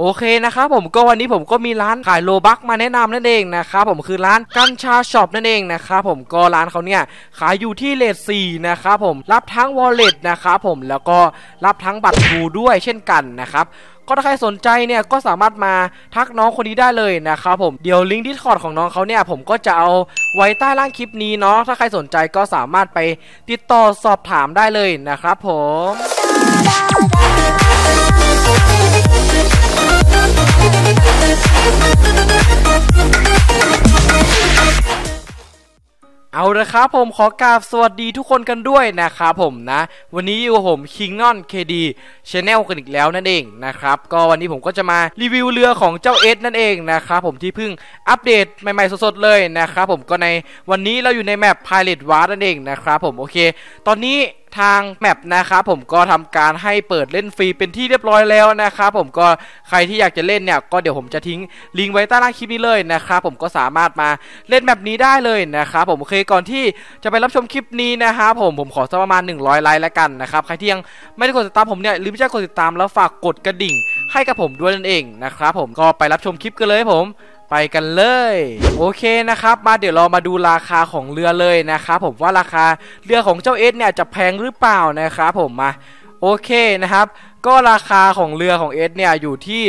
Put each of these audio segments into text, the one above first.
โอเคนะครับผมก็วันนี้ผมก็มีร้านขายโลบักมาแนะนำนั่นเองนะครับผมคือร้านกัญชาช็อปนั่นเองนะครับผมก็ร้านเขาเนี่ยขายอยู่ที่เลทสี่นะครับผมรับทั้งวอลเล็ตนะครับผมแล้วก็รับทั้งบัตรทูด้วยเช่นกันนะครับก็ถ้าใครสนใจเนี่ยก็สามารถมาทักน้องคนนี้ได้เลยนะครับผมเดี๋ยวลิงก์ดิสคอร์ดของน้องเขาเนี่ยผมก็จะเอาไว้ใต้ล่างคลิปนี้เนาะถ้าใครสนใจก็สามารถไปติดต่อสอบถามได้เลยนะครับผม เอาละครับผมขอกราบสวัสดีทุกคนกันด้วยนะครับผมนะ วันนี้อยู่ผมคิงนอนเคดีชาแนลกันอีกแล้วนั่นเองนะครับ ก็วันนี้ผมก็จะมารีวิวเรือของเจ้าเอสนั่นเองนะครับผมที่เพิ่งอัปเดตใหม่ๆสดๆเลยนะครับผมก็ในวันนี้เราอยู่ในแมป Pilot w a r นั่นเองนะครับผมโอเค ตอนนี้ ทางแมปนะครับผมก็ทำการให้เปิดเล่นฟรีเป็นที่เรียบร้อยแล้วนะครับผมก็ใครที่อยากจะเล่นเนี่ยก็เดี๋ยวผมจะทิ้งลิงก์ไว้ใต้ล่างคลิปนี้เลยนะครับผมก็สามารถมาเล่นแบบนี้ได้เลยนะครับผมโอเคก่อนที่จะไปรับชมคลิปนี้นะครับผมผมขอสักประมาณ 100 ไลค์แล้วกันนะครับใครที่ยังไม่ได้กดติดตามผมเนี่ยลืมที่จะกดติดตามแล้วฝากกดกระดิ่ง ให้กับผมด้วยนั่นเองนะครับผมก็ไปรับชมคลิปกันเลยผม ไปกันเลย โอเคนะครับ มาเดี๋ยวเรามาดูราคาของเรือเลยนะครับผมว่าราคาเรือของเจ้าเอสเนี่ยจะแพงหรือเปล่านะครับผมมาโอเคนะครับ ก็ราคาของเรือของเอสเนี่ยอยู่ที่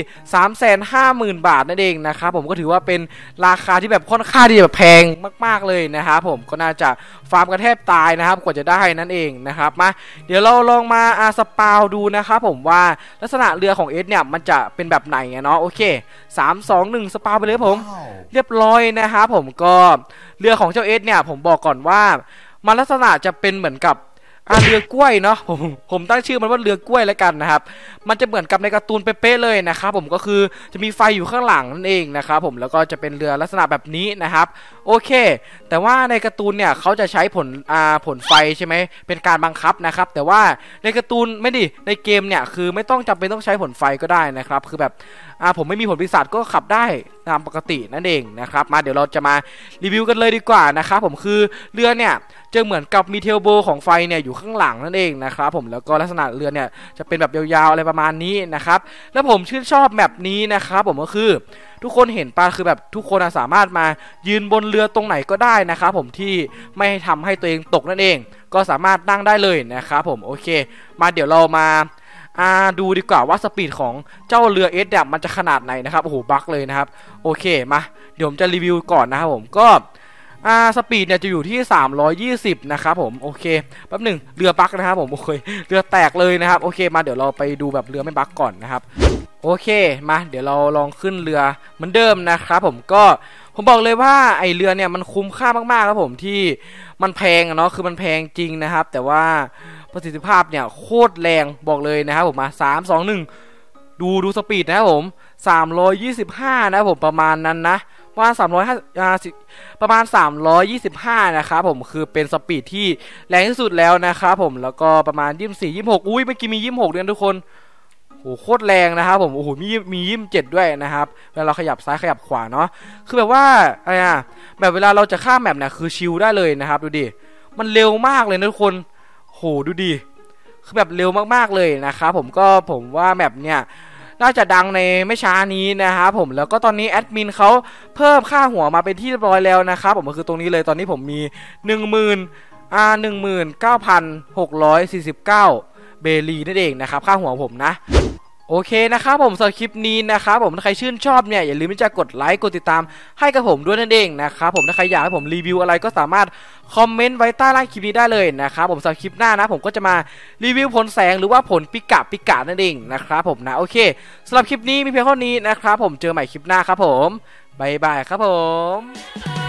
350,000 บาทนั่นเองนะครับผมก็ถือว่าเป็นราคาที่แบบค่อนข้างที่จะแบบแพงมาก ๆเลยนะครับผมก็น่าจะฟาร์มกันแทบตายนะครับกว่าจะได้นั่นเองนะครับมาเดี๋ยวเราลองมาอาสปาวดูนะครับผมว่าลักษณะเรือของเอสเนี่ยมันจะเป็นแบบไหนอะเนาะโอเค 3 2 1 สปาวไปเลยครับผม เรียบร้อยนะครับผมก็เรือของเจ้าเอสเนี่ยผมบอกก่อนว่ามันลักษณะจะเป็นเหมือนกับ อ่าเรือกล้วยเนาะผมผมตั้งชื่อมันว่าเรือกล้วยแล้วกันนะครับ มันจะเหมือนกับในการ์ตูนเป๊ะเลยนะครับผมก็คือจะมีไฟอยู่ข้างหลังนั่นเองนะครับผมแล้วก็จะเป็นเรือลักษณะแบบนี้นะครับ โอเค แต่ว่าในการ์ตูนเนี่ยเขาจะใช้ผลอ่าผลไฟใช่ไหมเป็นการบังคับนะครับ แต่ว่าในการ์ตูนไม่ดิในเกมเนี่ยคือไม่ต้องจำเป็นต้องใช้ผลไฟก็ได้นะครับ คือแบบอ่าผมไม่มีผลปีศาจก็ขับได้ตามปกตินั่นเองนะครับ มาเดี๋ยวเราจะมารีวิวกันเลยดีกว่านะครับผมคือเรือเนี่ยจะเหมือนกับมีเทลโบของไฟเนี่ยอยู่ข้างหลังนั่นเองนะครับผมแล้วก็ลักษณะเรือเนี่ยจะเป็นแบบยาวๆอะไรประมาณนี้นะครับ แล้วผมชื่นชอบแมปนี้นะครับผมก็คือ ทุกคนเห็นปะคือแบบทุกคนสามารถมายืนบนเรือตรงไหนก็ได้นะครับผมที่ไม่ทำให้ตัวเองตกนั่นเอง ก็สามารถนั่งได้เลยนะครับผมโอเค มาเดี๋ยวเรามาาดูดีกว่าว่าสปีดของเจ้าเรือเอสเนี่ยมันจะขนาดไหนนะครับโอ้โหบั๊กเลยนะครับโอเคมาเดี๋ยวผมจะรีวิวก่อนนะครับผมก็ อ่าสปีดเนี่ยจะอยู่ที่ 320 นะครับผมโอเคแป๊บหนึ่งเรือบักนะครับผมโอเคเรือแตกเลยนะครับโอเคมาเดี๋ยวเราไปดูแบบเรือไม่บักก่อนนะครับโอเคมาเดี๋ยวเราลองขึ้นเรือเหมือนเดิมนะครับผมก็ผมบอกเลยว่าไอเรือเนี่ยมันคุ้มค่ามากๆครับผมที่มันแพงเนาะคือมันแพงจริงนะครับ แต่ว่าประสิทธิภาพเนี่ยโคตรแรงบอกเลยนะครับผมมาสามสองหนึ่งดูดูสปีดนะครับผมสามร้อยยี่สิบห้านะครับผมประมาณนั้นนะ ประมาณสามร้อยห้าประมาณ 325 นะครับผมคือเป็นสปีดที่แรงที่สุดแล้วนะครับผมแล้วก็ประมาณ 24 26 อุ้ยเมื่อกี้มี 26ด้วยทุกคนโหโคตรแรงนะครับผมโอ้โหมีมียิมเจ็ดด้วยนะครับเวลาเราขยับซ้ายขยับขวาเนาะคือแบบว่าอะไรอะแบบเวลาเราจะข้ามแมปเนี่ยคือชิลได้เลยนะครับดูดิมันเร็วมากเลยนะทุกคนโหดูดิคือแบบเร็วมากๆเลยนะครับผมก็ผมว่าแมปเนี่ย น่าจะดังในไม่ช้านี้นะครับผมแล้วก็ตอนนี้แอดมินเขาเพิ่มค่าหัวมาเป็นที่เรียบร้อยแล้วนะครับผมก็คือตรงนี้เลยตอนนี้ผมมี 1 0 0 0 0อ่าหนึ่งหมื่นเก้าพันหกร้อยสี่สิบเก้าเบลีนั่นเองนะครับ ค่าหัวผมนะ โอเคนะครับผมสำหรับคลิปนี้นะครับผมถ้าใครชื่นชอบเนี่ยอย่าลืมที่จะกดไลค์กดติดตามให้กับผมด้วยนั่นเองนะครับผมถ้าใครอยากให้ผมรีวิวอะไรก็สามารถคอมเมนต์ไว้ใต้ล่างคลิปนี้ได้เลยนะครับผมสำหรับคลิปหน้านะผมก็จะมารีวิวผลแสงหรือว่าผลปิกะปิกะนั่นเองนะครับผมนะโอเคสำหรับคลิปนี้มีเพียงเท่านี้นะครับผมเจอใหม่คลิปหน้าครับผมบายบายครับผม